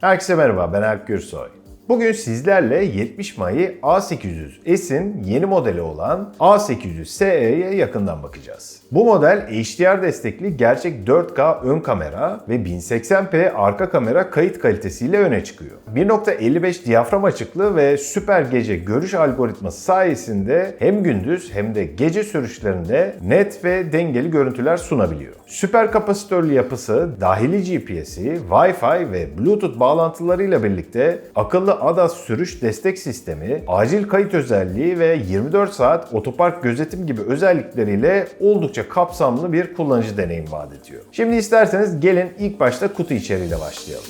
Herkese merhaba, ben Alp Gürsoy. Bugün sizlerle 70 Mayı A800S'in yeni modeli olan A800SE'ye yakından bakacağız. Bu model HDR destekli gerçek 4K ön kamera ve 1080p arka kamera kayıt kalitesiyle öne çıkıyor. 1.55 diyafram açıklığı ve süper gece görüş algoritması sayesinde hem gündüz hem de gece sürüşlerinde net ve dengeli görüntüler sunabiliyor. Süper kapasitörlü yapısı, dahili GPS'i, Wi-Fi ve Bluetooth bağlantılarıyla birlikte akıllı ADAS sürüş destek sistemi, acil kayıt özelliği ve 24 saat otopark gözetim gibi özellikleriyle oldukça kapsamlı bir kullanıcı deneyim vaat ediyor. Şimdi isterseniz gelin ilk başta kutu içeriğiyle başlayalım.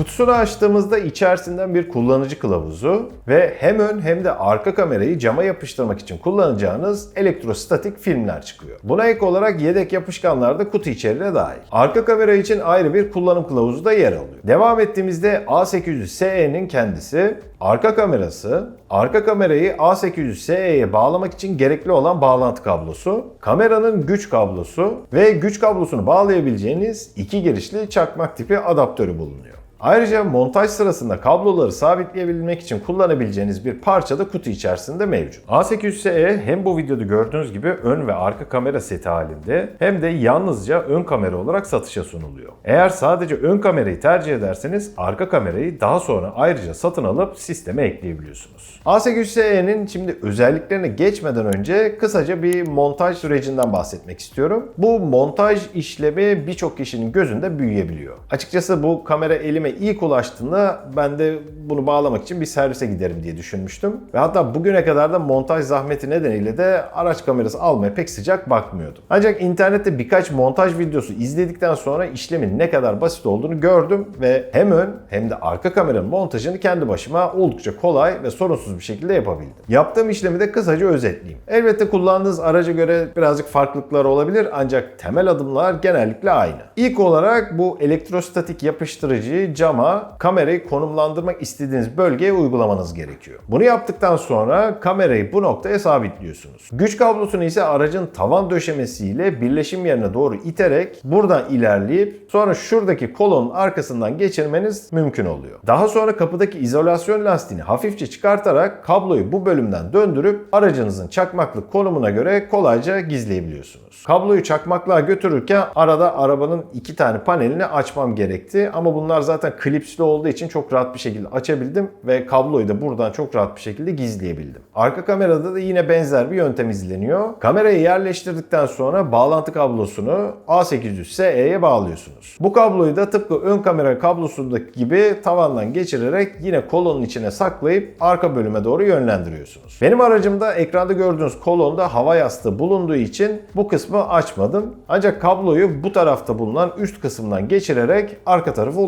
Kutusunu açtığımızda içerisinden bir kullanıcı kılavuzu ve hem ön hem de arka kamerayı cama yapıştırmak için kullanacağınız elektrostatik filmler çıkıyor. Buna ek olarak yedek yapışkanlar da kutu içeriğine dahil. Arka kamera için ayrı bir kullanım kılavuzu da yer alıyor. Devam ettiğimizde A800SE'nin kendisi, arka kamerası, arka kamerayı A800SE'ye bağlamak için gerekli olan bağlantı kablosu, kameranın güç kablosu ve güç kablosunu bağlayabileceğiniz iki girişli çakmak tipi adaptörü bulunuyor. Ayrıca montaj sırasında kabloları sabitleyebilmek için kullanabileceğiniz bir parça da kutu içerisinde mevcut. A800SE hem bu videoda gördüğünüz gibi ön ve arka kamera seti halinde hem de yalnızca ön kamera olarak satışa sunuluyor. Eğer sadece ön kamerayı tercih ederseniz arka kamerayı daha sonra ayrıca satın alıp sisteme ekleyebiliyorsunuz. A800SE'nin şimdi özelliklerine geçmeden önce kısaca bir montaj sürecinden bahsetmek istiyorum. Bu montaj işlemi birçok kişinin gözünde büyüyebiliyor. Açıkçası bu kamera elime ilk ulaştığında ben de bunu bağlamak için bir servise giderim diye düşünmüştüm. Ve hatta bugüne kadar da montaj zahmeti nedeniyle de araç kamerası almaya pek sıcak bakmıyordum. Ancak internette birkaç montaj videosu izledikten sonra işlemin ne kadar basit olduğunu gördüm ve hem ön hem de arka kameranın montajını kendi başıma oldukça kolay ve sorunsuz bir şekilde yapabildim. Yaptığım işlemi de kısaca özetleyeyim. Elbette kullandığınız araca göre birazcık farklılıklar olabilir ancak temel adımlar genellikle aynı. İlk olarak bu elektrostatik yapıştırıcıyı cama kamerayı konumlandırmak istediğiniz bölgeye uygulamanız gerekiyor. Bunu yaptıktan sonra kamerayı bu noktaya sabitliyorsunuz. Güç kablosunu ise aracın tavan döşemesiyle birleşim yerine doğru iterek buradan ilerleyip sonra şuradaki kolonun arkasından geçirmeniz mümkün oluyor. Daha sonra kapıdaki izolasyon lastiğini hafifçe çıkartarak kabloyu bu bölümden döndürüp aracınızın çakmaklık konumuna göre kolayca gizleyebiliyorsunuz. Kabloyu çakmaklığa götürürken arada arabanın iki tane panelini açmam gerekti ama bunlar zaten klipsli olduğu için çok rahat bir şekilde açabildim ve kabloyu da buradan çok rahat bir şekilde gizleyebildim. Arka kamerada da yine benzer bir yöntem izleniyor. Kamerayı yerleştirdikten sonra bağlantı kablosunu A800SE'ye bağlıyorsunuz. Bu kabloyu da tıpkı ön kamera kablosundaki gibi tavandan geçirerek yine kolonun içine saklayıp arka bölüme doğru yönlendiriyorsunuz. Benim aracımda ekranda gördüğünüz kolonda hava yastığı bulunduğu için bu kısmı açmadım. Ancak kabloyu bu tarafta bulunan üst kısımdan geçirerek arka tarafa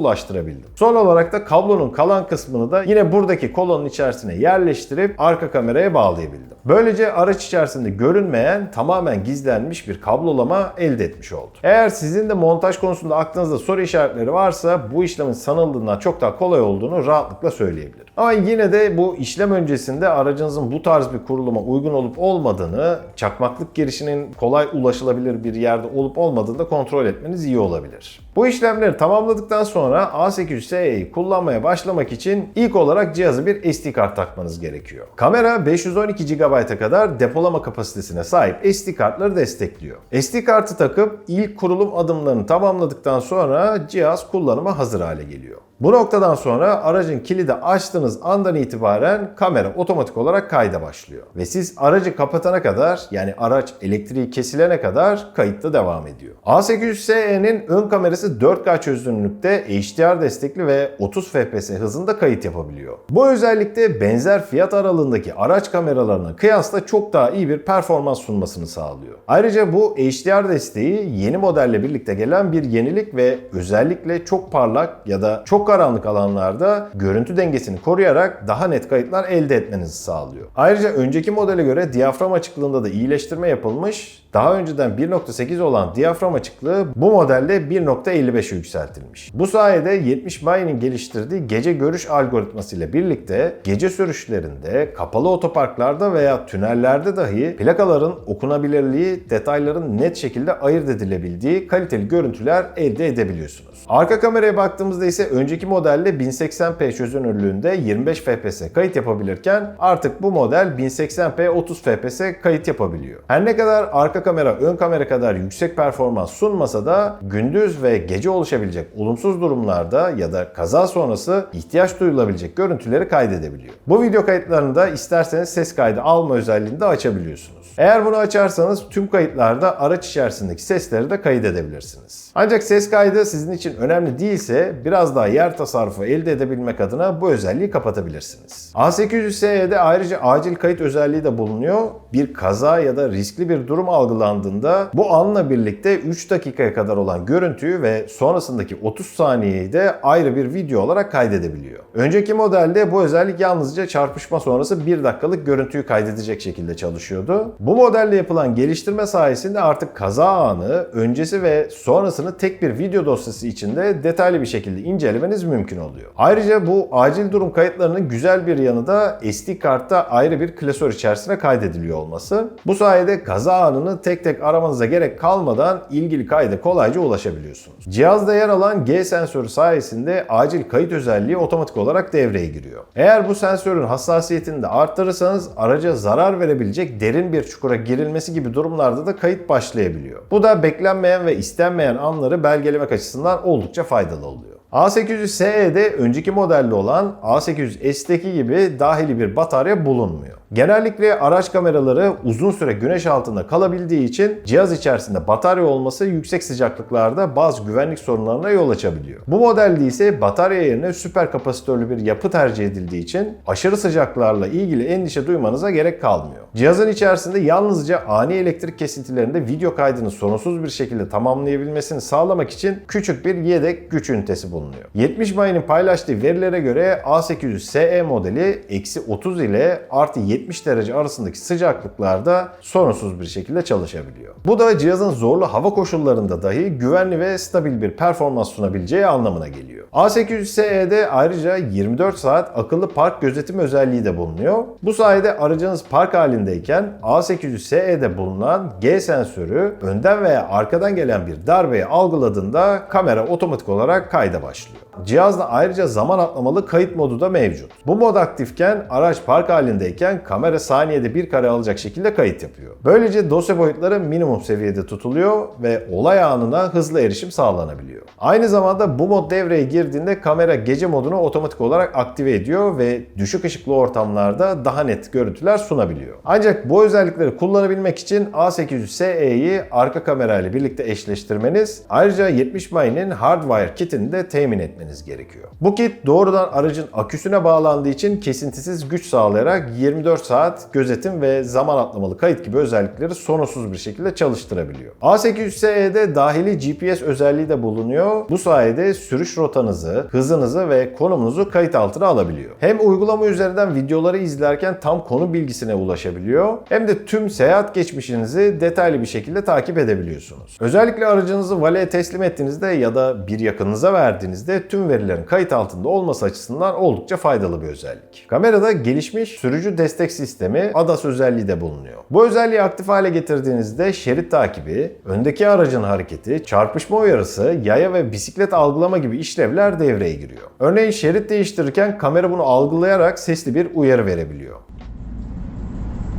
ulaştırabildim. Son olarak da kablonun kalan kısmını da yine buradaki kolonun içerisine yerleştirip arka kameraya bağlayabildim. Böylece araç içerisinde görünmeyen tamamen gizlenmiş bir kablolama elde etmiş oldum. Eğer sizin de montaj konusunda aklınızda soru işaretleri varsa bu işlemin sanıldığından çok daha kolay olduğunu rahatlıkla söyleyebilirim. Ama yine de bu işlem öncesinde aracınızın bu tarz bir kuruluma uygun olup olmadığını, çakmaklık girişinin kolay ulaşılabilir bir yerde olup olmadığını da kontrol etmeniz iyi olabilir. Bu işlemleri tamamladıktan sonra A800SE'yi kullanmaya başlamak için ilk olarak cihaza bir SD kart takmanız gerekiyor. Kamera 512 GB'a kadar depolama kapasitesine sahip SD kartları destekliyor. SD kartı takıp ilk kurulum adımlarını tamamladıktan sonra cihaz kullanıma hazır hale geliyor. Bu noktadan sonra aracın kilidi açtığınız andan itibaren kamera otomatik olarak kayda başlıyor. Ve siz aracı kapatana kadar yani araç elektriği kesilene kadar kayıtta devam ediyor. A800SE'nin ön kamerası 4K çözünürlükte HDR destekli ve 30 FPS hızında kayıt yapabiliyor. Bu özellikle benzer fiyat aralığındaki araç kameralarına kıyasla çok daha iyi bir performans sunmasını sağlıyor. Ayrıca bu HDR desteği yeni modelle birlikte gelen bir yenilik ve özellikle çok parlak ya da çok karanlık alanlarda görüntü dengesini koruyarak daha net kayıtlar elde etmenizi sağlıyor. Ayrıca önceki modele göre diyafram açıklığında da iyileştirme yapılmış. Daha önceden 1.8 olan diyafram açıklığı bu modelde 1.55'e yükseltilmiş. Bu sayede 70 May'nin geliştirdiği gece görüş algoritması ile birlikte gece sürüşlerinde, kapalı otoparklarda veya tünellerde dahi plakaların okunabilirliği, detayların net şekilde ayırt edilebildiği kaliteli görüntüler elde edebiliyorsunuz. Arka kameraya baktığımızda ise önceki modelde 1080p çözünürlüğünde 25 fps kayıt yapabilirken artık bu model 1080p 30 fps kayıt yapabiliyor. Her ne kadar arka kamera ön kamera kadar yüksek performans sunmasa da gündüz ve gece oluşabilecek olumsuz durumlarda ya da kaza sonrası ihtiyaç duyulabilecek görüntüleri kaydedebiliyor. Bu video kayıtlarını da isterseniz ses kaydı alma özelliğini de açabiliyorsunuz. Eğer bunu açarsanız tüm kayıtlarda araç içerisindeki sesleri de kaydedebilirsiniz. Ancak ses kaydı sizin için önemli değilse biraz daha yer tasarrufu elde edebilmek adına bu özelliği kapatabilirsiniz. A800SE'de ayrıca acil kayıt özelliği de bulunuyor. Bir kaza ya da riskli bir durum algılandığında bu anla birlikte 3 dakikaya kadar olan görüntüyü ve sonrasındaki 30 saniyeyi de ayrı bir video olarak kaydedebiliyor. Önceki modelde bu özellik yalnızca çarpışma sonrası 1 dakikalık görüntüyü kaydedecek şekilde çalışıyordu. Bu modelle yapılan geliştirme sayesinde artık kaza anı, öncesi ve sonrasını tek bir video dosyası içinde detaylı bir şekilde incelemeniz mümkün oluyor. Ayrıca bu acil durum kayıtlarının güzel bir yanı da SD kartta ayrı bir klasör içerisine kaydediliyor olması. Bu sayede kaza anını tek tek aramanıza gerek kalmadan ilgili kayda kolayca ulaşabiliyorsunuz. Cihazda yer alan G sensörü sayesinde acil kayıt özelliği otomatik olarak devreye giriyor. Eğer bu sensörün hassasiyetini de arttırırsanız araca zarar verebilecek derin bir çukura girilmesi gibi durumlarda da kayıt başlayabiliyor. Bu da beklenmeyen ve istenmeyen anları belgelemek açısından oldukça faydalı oluyor. A800SE'de önceki modelde olan A800S'teki gibi dahili bir batarya bulunmuyor. Genellikle araç kameraları uzun süre güneş altında kalabildiği için cihaz içerisinde batarya olması yüksek sıcaklıklarda bazı güvenlik sorunlarına yol açabiliyor. Bu modelde ise batarya yerine süper kapasitörlü bir yapı tercih edildiği için aşırı sıcaklarla ilgili endişe duymanıza gerek kalmıyor. Cihazın içerisinde yalnızca ani elektrik kesintilerinde video kaydını sorunsuz bir şekilde tamamlayabilmesini sağlamak için küçük bir yedek güç ünitesi bulunuyor. 70 mayının paylaştığı verilere göre A800SE modeli eksi 30 ile artı 70 derece arasındaki sıcaklıklarda sorunsuz bir şekilde çalışabiliyor. Bu da cihazın zorlu hava koşullarında dahi güvenli ve stabil bir performans sunabileceği anlamına geliyor. A800SE'de ayrıca 24 saat akıllı park gözetim özelliği de bulunuyor. Bu sayede aracınız park halindeyken A800SE'de bulunan G sensörü önden veya arkadan gelen bir darbeyi algıladığında kamera otomatik olarak kayda başlıyor. Cihazda ayrıca zaman atlamalı kayıt modu da mevcut. Bu mod aktifken araç park halindeyken kamera saniyede bir kare alacak şekilde kayıt yapıyor. Böylece dosya boyutları minimum seviyede tutuluyor ve olay anına hızlı erişim sağlanabiliyor. Aynı zamanda bu mod devreye girdiğinde kamera gece modunu otomatik olarak aktive ediyor ve düşük ışıklı ortamlarda daha net görüntüler sunabiliyor. Ancak bu özellikleri kullanabilmek için A800SE'yi arka kamera ile birlikte eşleştirmeniz ayrıca 70 May'nin Hardwire kitini de temin etmeniz gerekiyor. Bu kit doğrudan aracın aküsüne bağlandığı için kesintisiz güç sağlayarak 24 saat gözetim ve zaman atlamalı kayıt gibi özellikleri sorunsuz bir şekilde çalıştırabiliyor. A800SE'de dahili GPS özelliği de bulunuyor. Bu sayede sürüş rotanızı, hızınızı ve konumunuzu kayıt altına alabiliyor. Hem uygulama üzerinden videoları izlerken tam konu bilgisine ulaşabiliyor hem de tüm seyahat geçmişinizi detaylı bir şekilde takip edebiliyorsunuz. Özellikle aracınızı valeye teslim ettiğinizde ya da bir yakınınıza verdiğinizde tüm verilerin kayıt altında olması açısından oldukça faydalı bir özellik. Kamerada gelişmiş sürücü destek sistemi ADAS özelliği de bulunuyor. Bu özelliği aktif hale getirdiğinizde şerit takibi, öndeki aracın hareketi, çarpışma uyarısı, yaya ve bisiklet algılama gibi işlevler devreye giriyor. Örneğin şerit değiştirirken kamera bunu algılayarak sesli bir uyarı verebiliyor.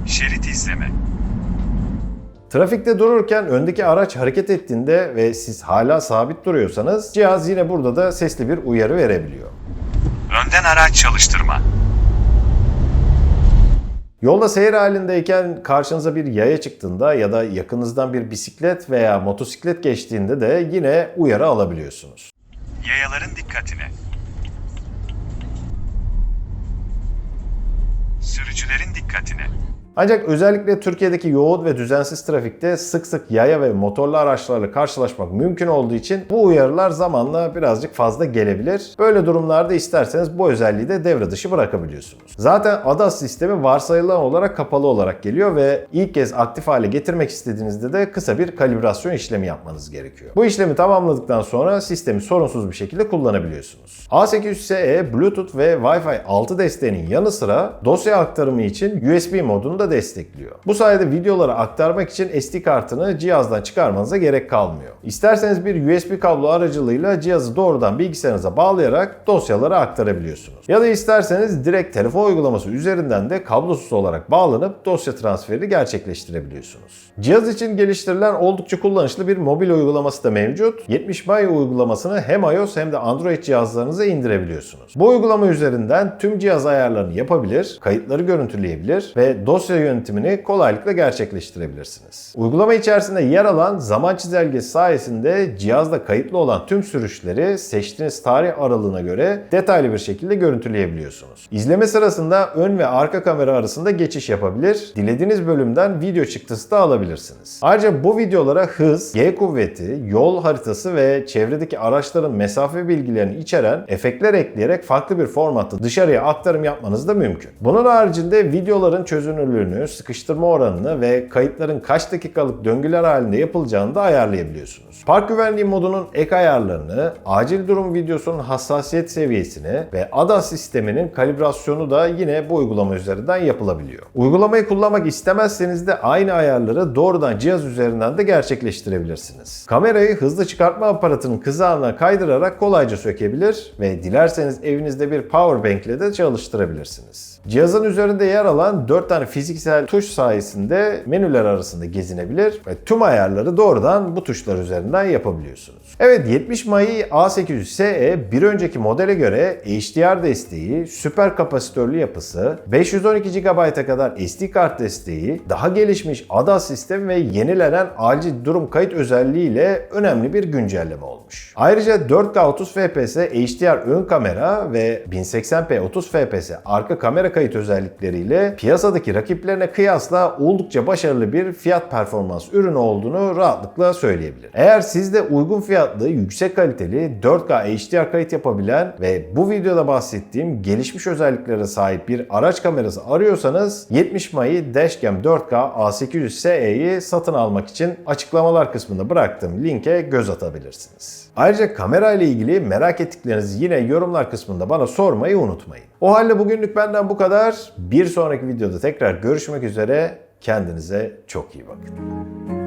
Şerit izleme. Trafikte dururken öndeki araç hareket ettiğinde ve siz hala sabit duruyorsanız cihaz yine burada da sesli bir uyarı verebiliyor. Önden araç çalıştırma. Yolda seyir halindeyken karşınıza bir yaya çıktığında ya da yakınızdan bir bisiklet veya motosiklet geçtiğinde de yine uyarı alabiliyorsunuz. Yayaların dikkatine. Sürücülerin dikkatine. Ancak özellikle Türkiye'deki yoğun ve düzensiz trafikte sık sık yaya ve motorlu araçlarla karşılaşmak mümkün olduğu için bu uyarılar zamanla birazcık fazla gelebilir. Böyle durumlarda isterseniz bu özelliği de devre dışı bırakabiliyorsunuz. Zaten ADAS sistemi varsayılan olarak kapalı olarak geliyor ve ilk kez aktif hale getirmek istediğinizde de kısa bir kalibrasyon işlemi yapmanız gerekiyor. Bu işlemi tamamladıktan sonra sistemi sorunsuz bir şekilde kullanabiliyorsunuz. A800SE Bluetooth ve Wi-Fi 6 desteğinin yanı sıra dosya aktarımı için USB modunu da destekliyor. Bu sayede videoları aktarmak için SD kartını cihazdan çıkarmanıza gerek kalmıyor. İsterseniz bir USB kablo aracılığıyla cihazı doğrudan bilgisayarınıza bağlayarak dosyaları aktarabiliyorsunuz. Ya da isterseniz direkt telefon uygulaması üzerinden de kablosuz olarak bağlanıp dosya transferi gerçekleştirebiliyorsunuz. Cihaz için geliştirilen oldukça kullanışlı bir mobil uygulaması da mevcut. 70 May uygulamasını hem iOS hem de Android cihazlarınıza indirebiliyorsunuz. Bu uygulama üzerinden tüm cihaz ayarlarını yapabilir, kayıtları görüntüleyebilir ve dosya yönetimini kolaylıkla gerçekleştirebilirsiniz. Uygulama içerisinde yer alan zaman çizelgesi sayesinde cihazda kayıtlı olan tüm sürüşleri seçtiğiniz tarih aralığına göre detaylı bir şekilde görüntüleyebiliyorsunuz. İzleme sırasında ön ve arka kamera arasında geçiş yapabilir, dilediğiniz bölümden video çıktısı da alabilirsiniz. Ayrıca bu videolara hız, G kuvveti, yol haritası ve çevredeki araçların mesafe bilgilerini içeren efektler ekleyerek farklı bir formatta dışarıya aktarım yapmanız da mümkün. Bunun haricinde videoların çözünürlüğünü, sıkıştırma oranını ve kayıtların kaç dakikalık döngüler halinde yapılacağını da ayarlayabiliyorsunuz. Park güvenliği modunun ek ayarlarını, acil durum videosunun hassasiyet seviyesini ve ADAS sisteminin kalibrasyonu da yine bu uygulama üzerinden yapılabiliyor. Uygulamayı kullanmak istemezseniz de aynı ayarları doğrudan cihaz üzerinden de gerçekleştirebilirsiniz. Kamerayı hızlı çıkartma aparatının kızağına kaydırarak kolayca sökebilir ve dilerseniz evinizde bir power bank ile de çalıştırabilirsiniz. Cihazın üzerinde yer alan 4 tane fiziksel tuş sayesinde menüler arasında gezinebilir ve tüm ayarları doğrudan bu tuşlar üzerinden yapabiliyorsunuz. Evet 70 Mai A800SE bir önceki modele göre HDR desteği, süper kapasitörlü yapısı, 512 GB'a kadar SD kart desteği, daha gelişmiş ADAS sistemi ve yenilenen acil durum kayıt özelliğiyle önemli bir güncelleme olmuş. Ayrıca 4K 30 FPS HDR ön kamera ve 1080p 30 FPS arka kamera kayıt özellikleriyle piyasadaki rakiplerine kıyasla oldukça başarılı bir fiyat performans ürünü olduğunu rahatlıkla söyleyebilirim. Eğer siz de uygun fiyatlı, yüksek kaliteli 4K HDR kayıt yapabilen ve bu videoda bahsettiğim gelişmiş özelliklere sahip bir araç kamerası arıyorsanız 70 Mai Dashcam 4K A800SE'yi satın almak için açıklamalar kısmında bıraktığım linke göz atabilirsiniz. Ayrıca kamera ile ilgili merak ettiklerinizi yine yorumlar kısmında bana sormayı unutmayın. O halde bugünlük benden bu kadar. Bir sonraki videoda tekrar görüşmek üzere. Kendinize çok iyi bakın.